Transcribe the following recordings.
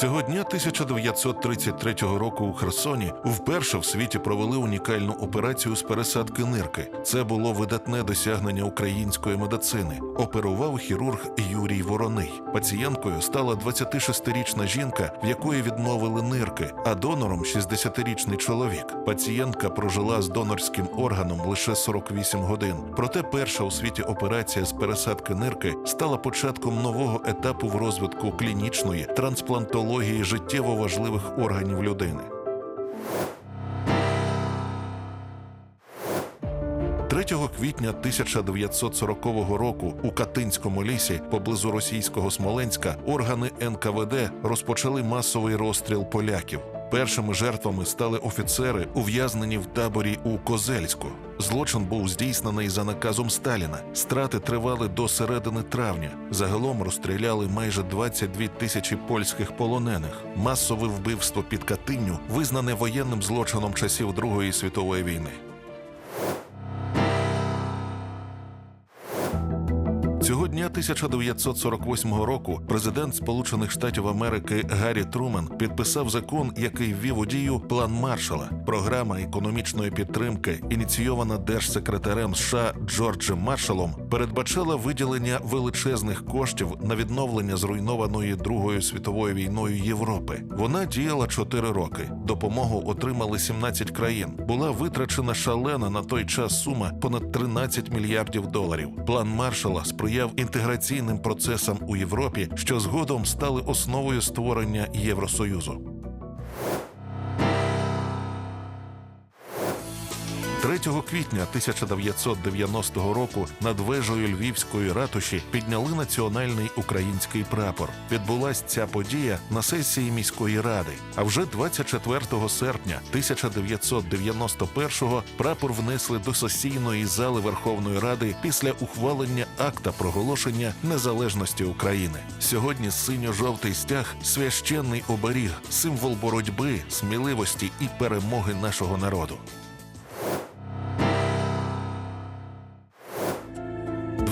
Цього дня 1933 року у Херсоні вперше в світі провели унікальну операцію з пересадки нирки. Це було видатне досягнення української медицини. Оперував хірург Юрій Вороний. Пацієнткою стала 26-річна жінка, в якої відмовили нирки, а донором 60-річний чоловік. Пацієнтка прожила з донорським органом лише 48 годин. Проте перша у світі операція з пересадки нирки стала початком нового етапу в розвитку клінічної трансплантології життєво важливих органів людини. 3 квітня 1940 року у Катинському лісі поблизу російського Смоленська органи НКВД розпочали масовий розстріл поляків. Першими жертвами стали офіцери, ув'язнені в таборі у Козельську. Злочин був здійснений за наказом Сталіна. Страти тривали до середини травня. Загалом розстріляли майже 22 тисячі польських полонених. Масове вбивство під Катинню визнане воєнним злочином часів Другої світової війни. Цього дня 1948 року президент Сполучених Штатів Америки Гаррі Трумен підписав закон, який ввів у дію план Маршала. Програма економічної підтримки, ініційована держсекретарем США Джорджем Маршалом, передбачала виділення величезних коштів на відновлення зруйнованої Другою світовою війною Європи. Вона діяла 4 роки. Допомогу отримали 17 країн. Була витрачена шалена на той час сума понад 13 мільярдів доларів. План Маршала сприяв інтеграційним процесам у Європі, що згодом стали основою створення Євросоюзу. 3 квітня 1990 року над вежею Львівської ратуші підняли національний український прапор. Відбулась ця подія на сесії міської ради. А вже 24 серпня 1991-го прапор внесли до сесійної зали Верховної Ради після ухвалення акта проголошення незалежності України. Сьогодні синьо-жовтий стяг священний оберіг, символ боротьби, сміливості і перемоги нашого народу.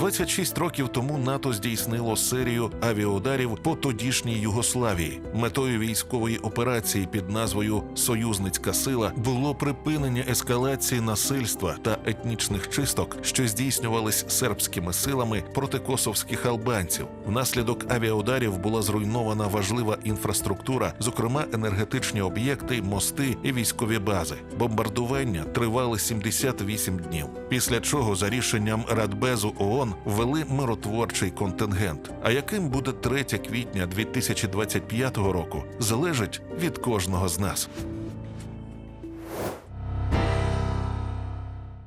26 років тому НАТО здійснило серію авіаударів по тодішній Югославії. Метою військової операції під назвою Союзницька сила було припинення ескалації насильства та етнічних чисток, що здійснювались сербськими силами проти косовських албанців. Внаслідок авіаударів була зруйнована важлива інфраструктура, зокрема енергетичні об'єкти, мости і військові бази. Бомбардування тривали 78 днів. Після чого, за рішенням Радбезу ООН, ввели миротворчий контингент. А яким буде 3 квітня 2025 року, залежить від кожного з нас.